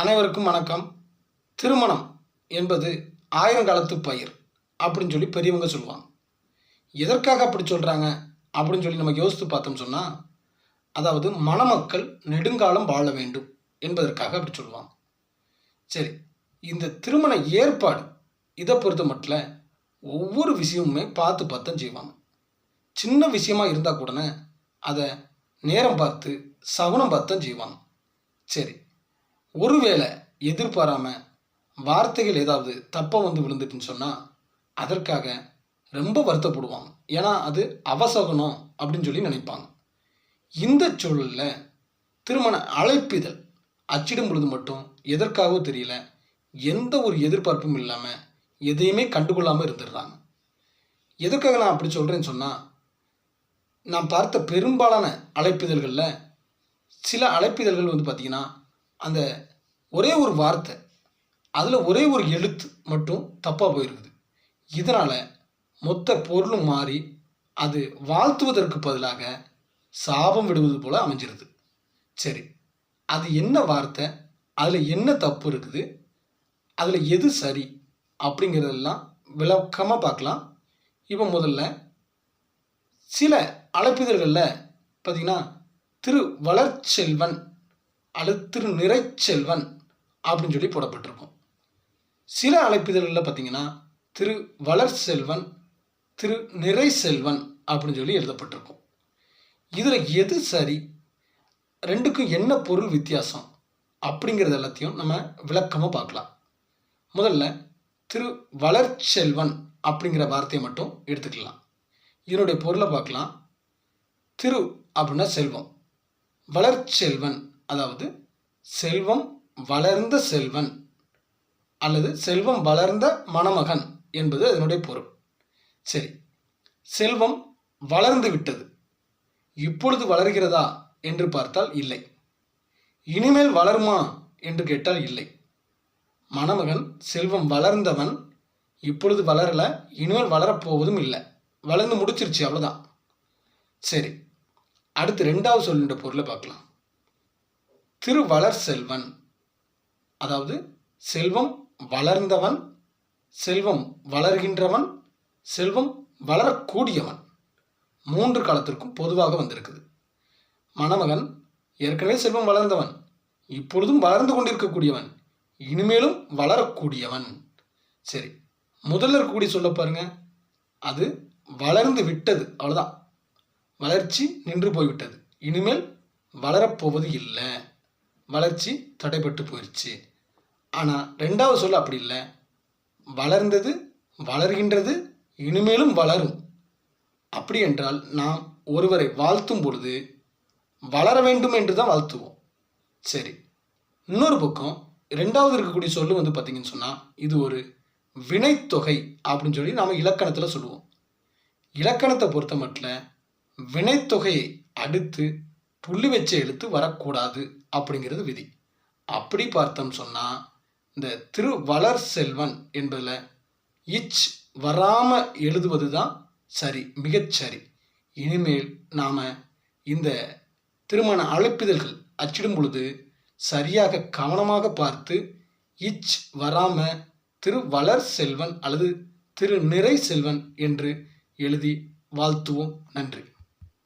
அனைவருக்கும் வணக்கம். திருமணம் என்பது ஆயிரங்காலத்து பயிர் அப்படின்னு சொல்லி பெரியவங்க சொல்லுவாங்க. எதற்காக அப்படி சொல்கிறாங்க அப்படின்னு சொல்லி நம்ம யோசித்து பார்த்தோம் சொன்னால் அதாவது மணமக்கள் நெடுங்காலம் வாழ வேண்டும் என்பதற்காக அப்படி சொல்லுவாங்க. சரி இந்த திருமண ஏற்பாடு இதை பொறுத்த மட்டும் ஒவ்வொரு விஷயமுமே பார்த்து பார்த்து செய்வாங்க. சின்ன விஷயமா இருந்தால் கூட அதை நேரம் பார்த்து சகுனம் பார்த்து செய்வாங்க. சரி ஒருவேளை எதிர்பாராம வார்த்தைகள் ஏதாவது தப்பாக வந்து விழுந்துட்டுன்னு சொன்னால் அதற்காக ரொம்ப வருத்தப்படுவாங்க. ஏன்னா அது அவசகனம் அப்படின்னு சொல்லி நினைப்பாங்க. இந்த சூழலில் திருமண அழைப்பிதழ் அச்சிடும் பொழுது மட்டும் எதற்காகவோ தெரியல எந்த ஒரு எதிர்பார்ப்பும் இல்லாமல் எதையுமே கண்டுகொள்ளாமல் இருந்துடுறாங்க. எதற்காக நான் அப்படி சொல்கிறேன்னு சொன்னால் நான் பார்த்த பெரும்பாலான அழைப்பிதழ்களில் சில அழைப்பிதழ்கள் வந்து பார்த்திங்கன்னா அந்த ஒரே ஒரு வார்த்தை அதில் ஒரே ஒரு எழுத்து மட்டும் தப்பாக போயிருக்குது. இதனால் மொத்த பொருளும் மாறி அது வாழ்த்துவதற்கு பதிலாக சாபம் விடுவது போல் அமைஞ்சிருது. சரி அது என்ன வார்த்தை அதில் என்ன தப்பு இருக்குது அதில் எது சரி அப்படிங்கிறதெல்லாம் விளக்கமாக பார்க்கலாம். இப்போ முதல்ல சில அழைப்பிதழ்களில் பார்த்திங்கன்னா திரு வளர்ச்செல்வன் அழுத்திரு நிறைச்செல்வன் அப்படின்னு சொல்லி போடப்பட்டிருக்கும். சில அழைப்பிதழ்களில் பார்த்தீங்கன்னா திரு வளர் செல்வன் திரு நிறை செல்வன் அப்படின்னு சொல்லி எழுதப்பட்டிருக்கும். இதில் எது சரி? ரெண்டுக்கும் என்ன பொருள் வித்தியாசம்? அப்படிங்கிறது எல்லாத்தையும் நம்ம விளக்கமாக பார்க்கலாம். முதல்ல திரு வளர்ச்செல்வன் அப்படிங்கிற வார்த்தையை மட்டும் எடுத்துக்கலாம். இதனுடைய பொருளை பார்க்கலாம். திரு அப்படின்னா செல்வம். வளர்ச்செல்வன் அதாவது செல்வம் வளர்ந்த செல்வன் அல்லது செல்வம் வளர்ந்த மணமகன் என்பது அதனுடைய பொருள். சரி செல்வம் வளர்ந்து விட்டது. இப்பொழுது வளர்கிறதா என்று பார்த்தால் இல்லை. இனிமேல் வளருமா என்று கேட்டால் இல்லை. மணமகன் செல்வம் வளர்ந்தவன் இப்பொழுது வளரல இனிமேல் வளரப்போவதும் இல்லை. வளர்ந்து முடிச்சிருச்சு அவ்வளோதான் சரி அடுத்து ரெண்டாவது சொல்லுன்ற பொருளை பார்க்கலாம். திருவளர் செல்வன் அதாவது செல்வம் வளர்ந்தவன் செல்வம் வளர்கின்றவன் செல்வம் வளரக்கூடியவன். மூன்று காலத்திற்கும் பொதுவாக வந்திருக்குது. மணமகன் ஏற்கனவே செல்வம் வளர்ந்தவன் இப்பொழுதும் வளர்ந்து கொண்டிருக்கக்கூடியவன் இனிமேலும் வளரக்கூடியவன். சரி முதல்ல இருக்கக்கூடிய சொல்ல பாருங்க. அது வளர்ந்து விட்டது அவ்வளோதான் வளர்ச்சி நின்று போய்விட்டது. இனிமேல் வளரப்போவது இல்லை. வளர்ச்சி தடைப்பட்டு போயிடுச்சு ஆனால் ரெண்டாவது சொல்ல அப்படி இல்லை. வளர்ந்தது வளர்கின்றது இனிமேலும் வளரும். அப்படி என்றால் நாம் ஒருவரை வாழ்த்தும் பொழுது வளர வேண்டும் என்று தான் வாழ்த்துவோம். சரி இன்னொரு பக்கம் ரெண்டாவது இருக்கக்கூடிய சொல்லு வந்து பார்த்திங்கன்னு சொன்னால் இது ஒரு வினைத்தொகை அப்படின்னு சொல்லி நாம் இலக்கணத்தில் சொல்லுவோம். இலக்கணத்தை பொறுத்த மட்டும் வினைத்தொகையை அடுத்து புள்ளி வச்ச எழுத்து வரக்கூடாது அப்படிங்கிறது விதி. அப்படி பார்த்தோம் சொன்னால் இந்த திரு வளர் செல்வன் என்பதில் இச் வராமல் எழுதுவது தான் சரி. மிகச்சரி இனிமேல் நாம் இந்த திருமண அழைப்பிதழ்கள் அச்சிடும் பொழுது சரியாக கவனமாக பார்த்து இச் வராமல் திரு வளர் செல்வன் அல்லது திரு நிறை செல்வன் என்று எழுதி வாழ்த்துவோம். நன்றி.